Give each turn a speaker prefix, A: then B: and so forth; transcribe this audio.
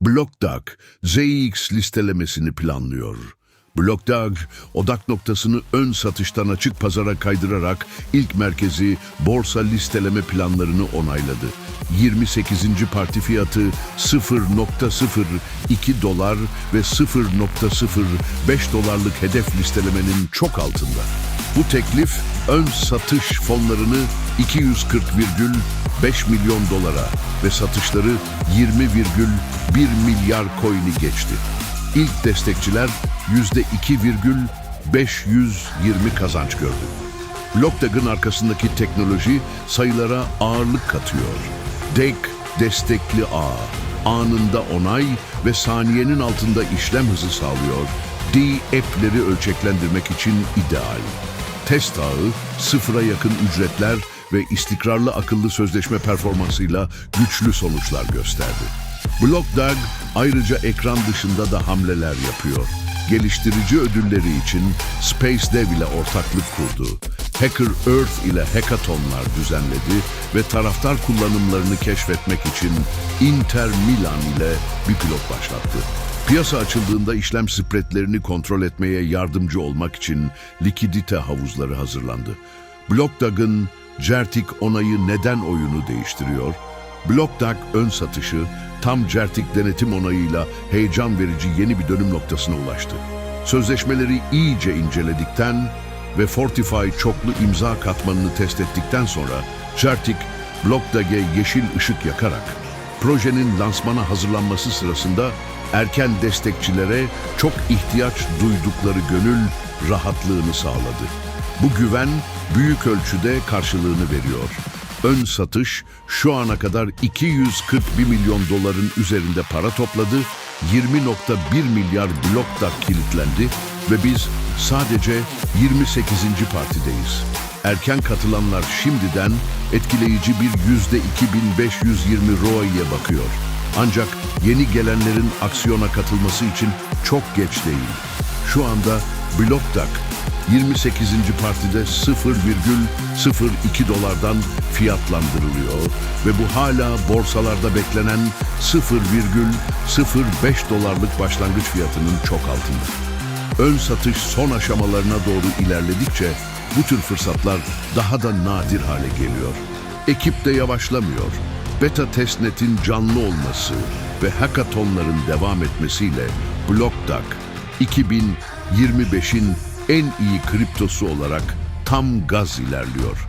A: BlockDAG, ZX listelemesini planlıyor. BlockDAG, odak noktasını ön satıştan açık pazara kaydırarak ilk merkezi borsa listeleme planlarını onayladı. 28. parti fiyatı 0.02 dolar ve 0.05 dolarlık hedef listelemenin çok altında. Bu teklif ön satış fonlarını 240,5 milyon dolara ve satışları 20,1 milyar coin'i geçti. İlk destekçiler %2,520 kazanç gördü. BlockDAG'ın arkasındaki teknoloji sayılara ağırlık katıyor. DEG destekli ağ, anında onay ve saniyenin altında işlem hızı sağlıyor. D-app'leri ölçeklendirmek için ideal. Test ağı, sıfıra yakın ücretler ve istikrarlı akıllı sözleşme performansıyla güçlü sonuçlar gösterdi. BlockDAG ayrıca ekran dışında da hamleler yapıyor. Geliştirici ödülleri için Space Dev ile ortaklık kurdu. Hacker Earth ile hackathonlar düzenledi ve taraftar kullanımlarını keşfetmek için Inter Milan ile bir pilot başlattı. Piyasa açıldığında işlem spreadlerini kontrol etmeye yardımcı olmak için likidite havuzları hazırlandı. BlockDAG'ın Certik onayı neden oyunu değiştiriyor? BlockDAG ön satışı tam Certik denetim onayıyla heyecan verici yeni bir dönüm noktasına ulaştı. Sözleşmeleri iyice inceledikten ve Fortify çoklu imza katmanını test ettikten sonra Certik, BlockDAG'e yeşil ışık yakarak projenin lansmana hazırlanması sırasında erken destekçilere çok ihtiyaç duydukları gönül rahatlığını sağladı. Bu güven büyük ölçüde karşılığını veriyor. Ön satış şu ana kadar 241 milyon doların üzerinde para topladı, 20.1 milyar blok da kilitlendi ve biz sadece 28. partideyiz. Erken katılanlar şimdiden etkileyici bir %2520 ROI'ye bakıyor. Ancak yeni gelenlerin aksiyona katılması için çok geç değil. Şu anda BlockDAG 28. partide 0,02 dolardan fiyatlandırılıyor ve bu hala borsalarda beklenen 0,05 dolarlık başlangıç fiyatının çok altında. Ön satış son aşamalarına doğru ilerledikçe bu tür fırsatlar daha da nadir hale geliyor. Ekip de yavaşlamıyor. Beta testnetin canlı olması ve hackathonların devam etmesiyle BlockDAG 2025'in en iyi kriptosu olarak tam gaz ilerliyor.